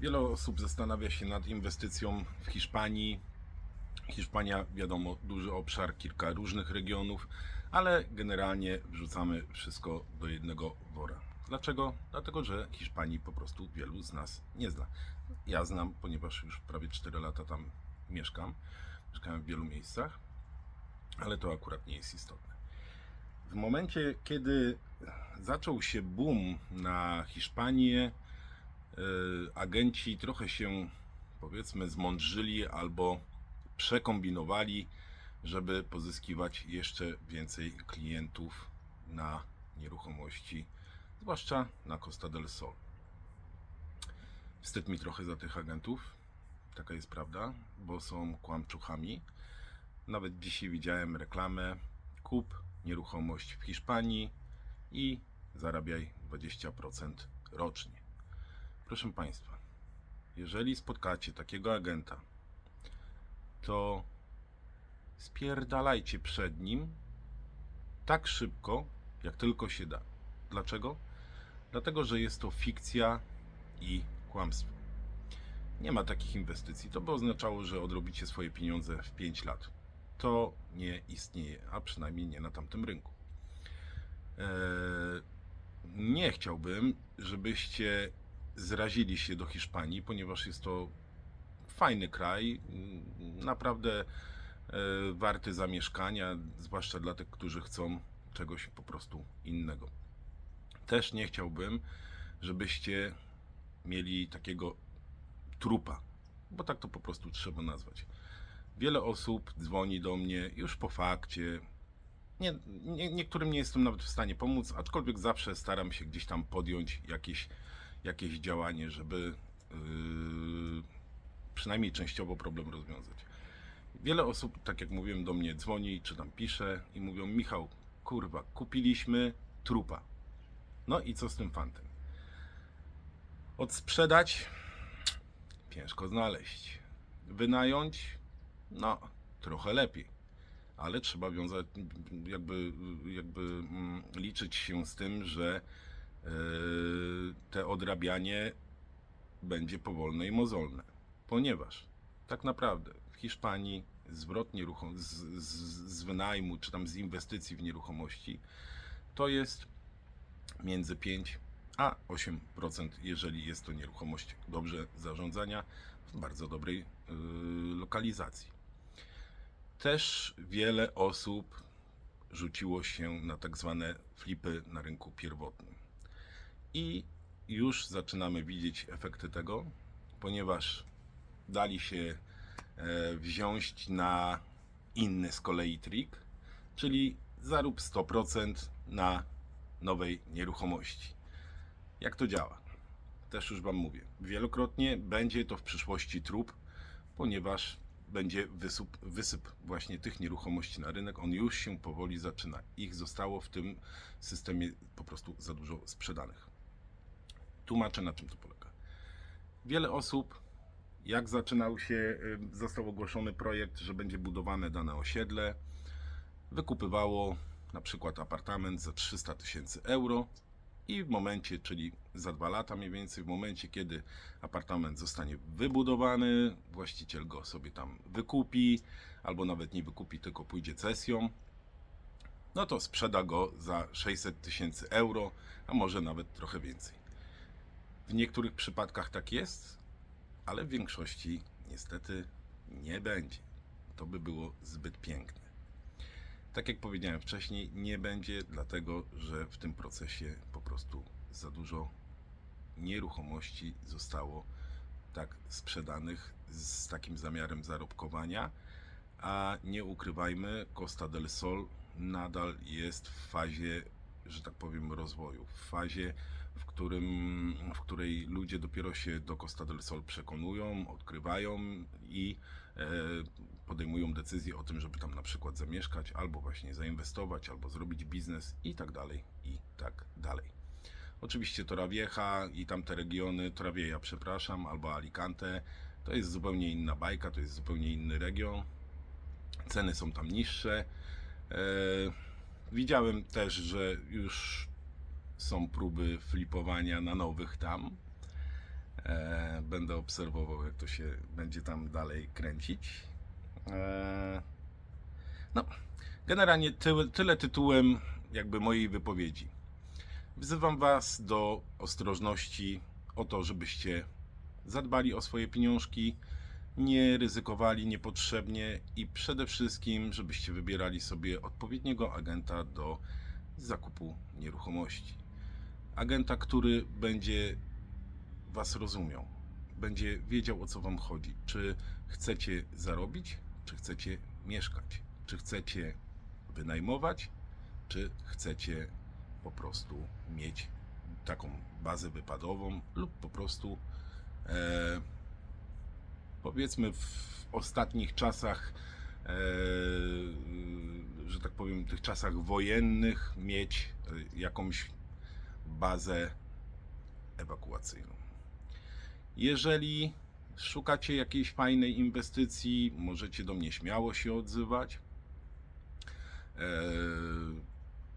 Wiele osób zastanawia się nad inwestycją w Hiszpanii. Hiszpania, wiadomo, duży obszar, kilka różnych regionów, ale generalnie wrzucamy wszystko do jednego wora. Dlaczego? Dlatego, że Hiszpanii po prostu wielu z nas nie zna. Ja znam, ponieważ już prawie 4 lata tam mieszkam. Mieszkałem w wielu miejscach, ale to akurat nie jest istotne. W momencie, kiedy zaczął się boom na Hiszpanię, agenci trochę się powiedzmy zmądrzyli albo przekombinowali, żeby pozyskiwać jeszcze więcej klientów na nieruchomości, zwłaszcza na Costa del Sol. Wstyd mi trochę za tych agentów, taka jest prawda, bo są kłamczuchami. Nawet dzisiaj widziałem reklamę: kup nieruchomość w Hiszpanii i zarabiaj 20% rocznie. Proszę Państwa, jeżeli spotkacie takiego agenta, to spierdalajcie przed nim tak szybko, jak tylko się da. Dlaczego? Dlatego, że jest to fikcja i kłamstwo. Nie ma takich inwestycji. To by oznaczało, że odrobicie swoje pieniądze w 5 lat. To nie istnieje, a przynajmniej nie na tamtym rynku. Eee, nie chciałbym, żebyście zrazili się do Hiszpanii, ponieważ jest to fajny kraj, naprawdę e, warty zamieszkania, zwłaszcza dla tych, którzy chcą czegoś po prostu innego. Też nie chciałbym, żebyście mieli takiego trupa, bo tak to po prostu trzeba nazwać. Wiele osób dzwoni do mnie już po fakcie. Nie, nie, niektórym nie jestem nawet w stanie pomóc, aczkolwiek zawsze staram się gdzieś tam podjąć jakieś, jakieś działanie, żeby yy, przynajmniej częściowo problem rozwiązać. Wiele osób, tak jak mówiłem, do mnie dzwoni czy tam pisze i mówią: Michał, kurwa, kupiliśmy trupa. No i co z tym fantem? Odsprzedać ciężko znaleźć. Wynająć no trochę lepiej. Ale trzeba wiązać, jakby, jakby mm, liczyć się z tym, że te odrabianie będzie powolne i mozolne. Ponieważ tak naprawdę w Hiszpanii zwrot z, z, z wynajmu czy tam z inwestycji w nieruchomości to jest między 5 a 8%, jeżeli jest to nieruchomość dobrze zarządzania w bardzo dobrej yy, lokalizacji. Też wiele osób rzuciło się na tak zwane flipy na rynku pierwotnym. I już zaczynamy widzieć efekty tego, ponieważ dali się e, wziąć na inny z kolei trik, czyli zarób 100% na nowej nieruchomości. Jak to działa? Też już Wam mówię. Wielokrotnie będzie to w przyszłości trup, ponieważ będzie wysyp, wysyp właśnie tych nieruchomości na rynek. On już się powoli zaczyna. Ich zostało w tym systemie po prostu za dużo sprzedanych. Tłumaczę na czym to polega. Wiele osób, jak zaczynał się, y, został ogłoszony projekt, że będzie budowane dane osiedle, wykupywało na przykład apartament za 300 tysięcy euro i w momencie, czyli za dwa lata mniej więcej, w momencie, kiedy apartament zostanie wybudowany, właściciel go sobie tam wykupi, albo nawet nie wykupi, tylko pójdzie cesją, no to sprzeda go za 600 tysięcy euro, a może nawet trochę więcej. W niektórych przypadkach tak jest, ale w większości niestety nie będzie. To by było zbyt piękne. Tak jak powiedziałem wcześniej, nie będzie, dlatego że w tym procesie po prostu za dużo nieruchomości zostało tak sprzedanych z takim zamiarem zarobkowania, a nie ukrywajmy, Costa del Sol nadal jest w fazie, że tak powiem, rozwoju, w fazie, w, którym, w której ludzie dopiero się do Costa del Sol przekonują, odkrywają i e, podejmują decyzje o tym, żeby tam na przykład zamieszkać, albo właśnie zainwestować, albo zrobić biznes i tak dalej, i tak dalej. Oczywiście Torrevieja i tamte regiony, Torrevieja przepraszam, albo Alicante, to jest zupełnie inna bajka, to jest zupełnie inny region. Ceny są tam niższe. E, widziałem też, że już są próby flipowania na nowych tam. E, będę obserwował, jak to się będzie tam dalej kręcić. E, no, generalnie tyle, tyle tytułem jakby mojej wypowiedzi. Wzywam Was do ostrożności, o to, żebyście zadbali o swoje pieniążki, nie ryzykowali niepotrzebnie i przede wszystkim, żebyście wybierali sobie odpowiedniego agenta do zakupu nieruchomości. Agenta, który będzie Was rozumiał, będzie wiedział o co Wam chodzi. Czy chcecie zarobić, czy chcecie mieszkać, czy chcecie wynajmować, czy chcecie po prostu mieć taką bazę wypadową lub po prostu e, powiedzmy w ostatnich czasach, e, że tak powiem, tych czasach wojennych mieć e, jakąś bazę ewakuacyjną. Jeżeli szukacie jakiejś fajnej inwestycji, możecie do mnie śmiało się odzywać. E,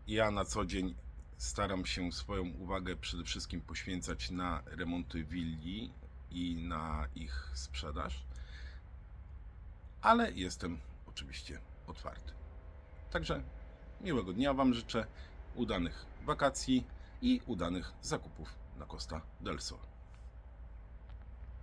Ja na co dzień staram się swoją uwagę przede wszystkim poświęcać na remonty willi i na ich sprzedaż, ale jestem oczywiście otwarty. Także miłego dnia Wam życzę, udanych wakacji i udanych zakupów na Costa del Sol.